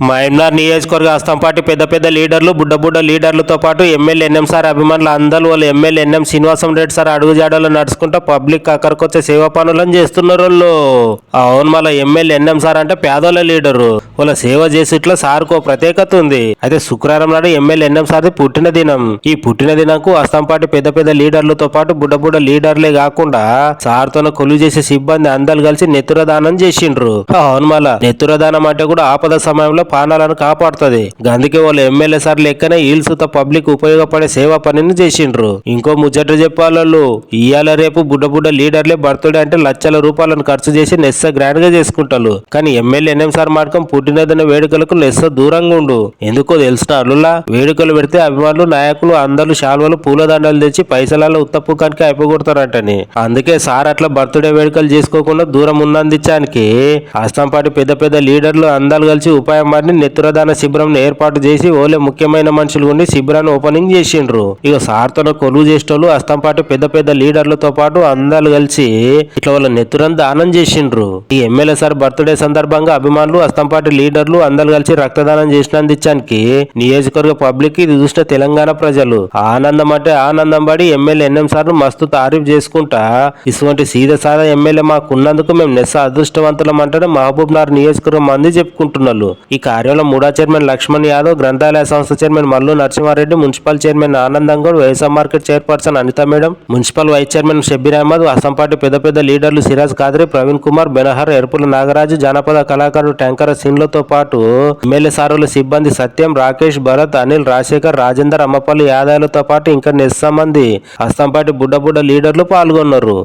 మహమ్నార్ నియోజకవర్గ అస్తంపాటి పెద్ద పెద్ద లీడర్లు బుడ్డ బుడ్డ లీడర్లతో పాటు ఎమ్మెల్యే ఎన్ఎం సార్ అభిమానులు అందరూ వాళ్ళు MLA NM Srinivasam Reddy sir అడుగుజాడలో నడుచుకుంటూ పబ్లిక్ అక్కడికొచ్చే సేవా పనులను చేస్తున్నారు వాళ్ళు. అవును మళ్ళీ ఎమ్మెల్యే ఎన్ఎం సార్ అంటే పేదోళ్ళ లీడరు. వాళ్ళ సేవ చేసేట్లో సార్కు ప్రత్యేకత ఉంది. అయితే శుక్రవారం నాడు ఎమ్మెల్యే ఎన్ఎం సార్ది పుట్టిన దినం. ఈ పుట్టిన దినంకు అస్తంపాటి పెద్ద పెద్ద లీడర్లతో పాటు బుడ్డ బుడ్డ లీడర్లే కాకుండా సార్తో కొలువు చేసే సిబ్బంది అందరు కలిసి నెత్తురదానం చేసిండ్రు. అవును మళ్ళా నెత్తురదానం అంటే కూడా ఆపద సమయంలో ప్రాణాలను కాపాడుతుంది. అందుకే వాళ్ళు ఎమ్మెల్యే సార్ లెక్కనే హీల్స్తో పబ్లిక్ ఉపయోగపడే సేవా పనిని చేసిండ్రు. ఇంకో ముచ్చట చెప్పాలు ఇవాళ రేపు బుడ్డ బుడ్డ లీడర్లే బర్త్డే అంటే లక్షల రూపాయలను ఖర్చు చేసి నెస్స గ్రాండ్గా చేసుకుంటారు కానీ ఎమ్మెల్యే ఎన్ఎం సార్ మాటకం పుట్టినదిన వేడుకలకు నెస్స దూరంగా ఉండు. ఎందుకో తెలిసిన అల్లులా వేడుకలు పెడితే అభిమానులు నాయకులు అందరూ శాల్వలు పూలదండలు తెచ్చి పైసలలో ఉత్తప్పుకానికి అయిపోగొడతారంటని. అందుకే సార్ అట్లా బర్త్డే వేడుకలు చేసుకోకుండా దూరం ఉన్నందించానికి అస్తంపాటి పెద్ద పెద్ద లీడర్లు అందాలు కలిసి ఉపాయం మారిని నెత్తురదాన శిబిరం ఏర్పాటు చేసి ఓలే ముఖ్యమైన మనుషులు ఉండి శిబిరాన్ని ఓపెనింగ్ చేసిండ్రు. ఇక సార్తో కొలువు చేసేటోళ్ళు అస్తంపాటి పెద్ద పెద్ద లీడర్లతో పాటు అందాలు కలిసి ఇట్లా వాళ్ళ నెత్తురని దానం చేసిండ్రు. ఈ ఎమ్మెల్యే సార్ బర్త్డే సందర్భంగా అభిమానులు అస్తంపాటి లీడర్లు అందాలు కలిసి రక్తదానం చేసినందుకు నియోజకవర్గ పబ్లిక్ ఇది చూసిన తెలంగాణ ప్రజలు ఆనందం అంటే ఆనందం పడి ఎమ్మెల్యే ఎన్ఎం సార్ మస్తు తారీఫ్ చేసుకుంటా ఇటువంటి సీదా సాదా ఎమ్మెల్యే మాకు ఉన్నందుకు మేము నెస్స అదృష్టవంతులం అంటే మహబూబ్ నగర్ నియోజకవర్గం మంది చెప్పుకుంటున్నారు. ఇక కార్యంలో మూడా చైర్మన్ లక్ష్మణ్ యాదవ్ గ్రంథాలయ సంస్థ chairman Mallu Narasimhareddy municipal chairman Anandamgoud వ్యవసాయ market chairperson Anitha madam municipal vice chairman Shabbir Ahmed Asampati పెద్ద పెద్ద లీడర్లు సిరాజ్ కాదరి ప్రవీణ్ కుమార్ బెనహర్ ఎరుపుల నాగరాజు జానపద కళాకారుడు ట్యాంకర్ సిన్లతో పాటు ఎమ్మెల్యే సారుల సిబ్బంది సత్యం రాకేష్ భరత్ అనిల్ రాజశేఖర్ రాజేందర్ అమ్మపల్లి యాదవ్లతో పాటు ఇంకా నెస్స మంది అస్తంపాటి బుడ్డ బుడ్డ లీడర్లు పాల్గొన్నారు.